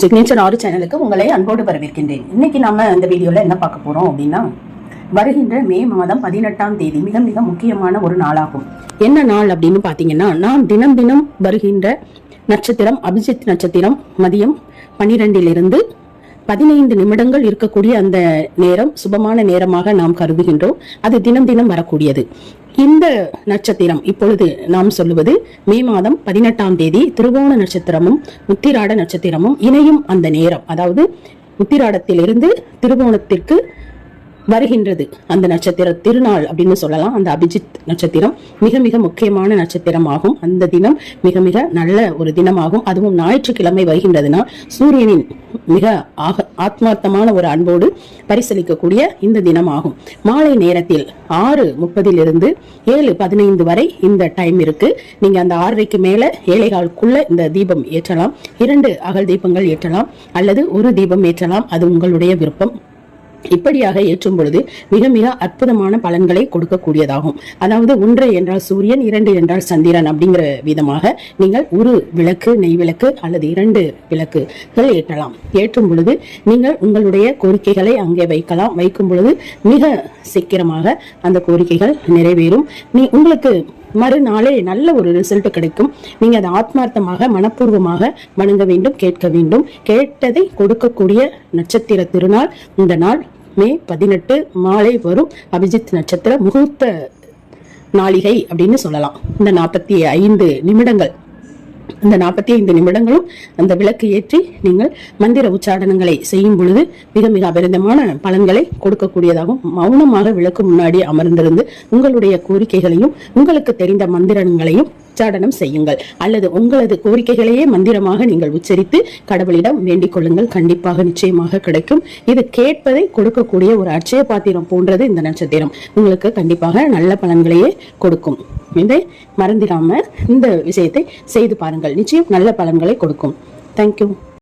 Signature ஆறு சேனலுக்கு உங்களை அன்போடு வரவேற்கின்றேன். இன்னைக்கு நம்ம இந்த வீடியோவில் என்ன பார்க்க போகிறோம் அப்படின்னா வருகின்ற மே மாதம் பதினெட்டாம் தேதி மிக மிக முக்கியமான ஒரு நாளாகும். என்ன நாள் அப்படின்னு பார்த்தீங்கன்னா நாம் தினம் தினம் வருகின்ற நட்சத்திரம் அபிஜித் நட்சத்திரம் மதியம் பன்னிரெண்டிலிருந்து பதினைந்து நிமிடங்கள் இருக்கக்கூடிய அந்த நேரம் சுபமான நேரமாக நாம் கருதுகின்றோம். அது தினம் தினம் வரக்கூடியது. இந்த நட்சத்திரம் இப்பொழுது நாம் சொல்லுவது மே மாதம் பதினெட்டாம் தேதி திருவோண நட்சத்திரமும் உத்திராட நட்சத்திரமும் இணையும் அந்த நேரம். அதாவது உத்திராடத்திலிருந்து திருவோணத்திற்கு வருகின்றது. அந்த நட்சத்திர திருநாள் அப்படின்னு சொல்லலாம். அந்த அபிஜித் நட்சத்திரம் மிக மிக முக்கியமான நட்சத்திரமாகும். அந்த தினம் மிக மிக நல்ல ஒரு தினமாகும். அதுவும் ஞாயிற்றுக்கிழமை வருகின்றதுனால் சூரியனின் மிக ஆக ஆத்மார்த்தமான ஒரு அன்போடு பரிசளிக்கக்கூடிய இந்த தினமாகும். மாலை நேரத்தில் ஆறு முப்பதிலிருந்து ஏழு பதினைந்து வரை இந்த டைம் இருக்கு. நீங்க அந்த ஆறரைக்கு மேல ஏழைகாலுக்குள்ள இந்த தீபம் ஏற்றலாம். இரண்டு அகல் தீபங்கள் ஏற்றலாம். அல்லது ஒரு தீபம் ஏற்றலாம். அது உங்களுடைய விருப்பம். இப்படியாக ஏற்றும் பொழுது மிக மிக அற்புதமான பலன்களை கொடுக்கக்கூடியதாகும். அதாவது ஒன்று என்றால் சூரியன் இரண்டு என்றால் சந்திரன் அப்படிங்கிற விதமாக நீங்கள் ஒரு விளக்கு நெய் விளக்கு அல்லது இரண்டு விளக்குகள் ஏற்றலாம். ஏற்றும் பொழுது நீங்கள் உங்களுடைய கோரிக்கைகளை அங்கே வைக்கலாம். வைக்கும் பொழுது மிக சீக்கிரமாக அந்த கோரிக்கைகள் நிறைவேறும். நீ உங்களுக்கு மறுநாளே நல்ல ஒரு ரிசல்ட் கிடைக்கும். நீங்க அதை ஆத்மார்த்தமாக மனப்பூர்வமாக வணங்க வேண்டும் கேட்க வேண்டும். கேட்டதை கொடுக்கக்கூடிய நட்சத்திர திருநாள் இந்த நாள். மே பதினெட்டு மாலை வரும். அபிஜித் நட்சத்திர முகூர்த்த நாளிகை அப்படின்னு சொல்லலாம். இந்த நாற்பத்தி ஐந்து நிமிடங்கள். அந்த நாற்பத்தி ஐந்து நிமிடங்களும் அந்த விளக்கு ஏற்றி நீங்கள் மந்திர உச்சாடனங்களை செய்யும் பொழுது மிக மிக அபரிதமான பலன்களை கொடுக்கக்கூடியதாகவும் மௌனமாக விளக்கு முன்னாடி அமர்ந்திருந்து உங்களுடைய கோரிக்கைகளையும் உங்களுக்கு தெரிந்த மந்திரங்களையும் உச்சாடனம் செய்யுங்கள். அல்லது உங்களது கோரிக்கைகளையே மந்திரமாக நீங்கள் உச்சரித்து கடவுளிடம் வேண்டிக் கொள்ளுங்கள். கண்டிப்பாக நிச்சயமாக கிடைக்கும். இது கேட்பதை கொடுக்கக்கூடிய ஒரு அட்சய பாத்திரம் போன்றது இந்த நட்சத்திரம். உங்களுக்கு கண்டிப்பாக நல்ல பலன்களையே கொடுக்கும். இதை மறந்திடாம இந்த விஷயத்தை செய்து பாருங்கள். நிச்சயம் நல்ல பலன்களை கொடுக்கும். தேங்க்யூ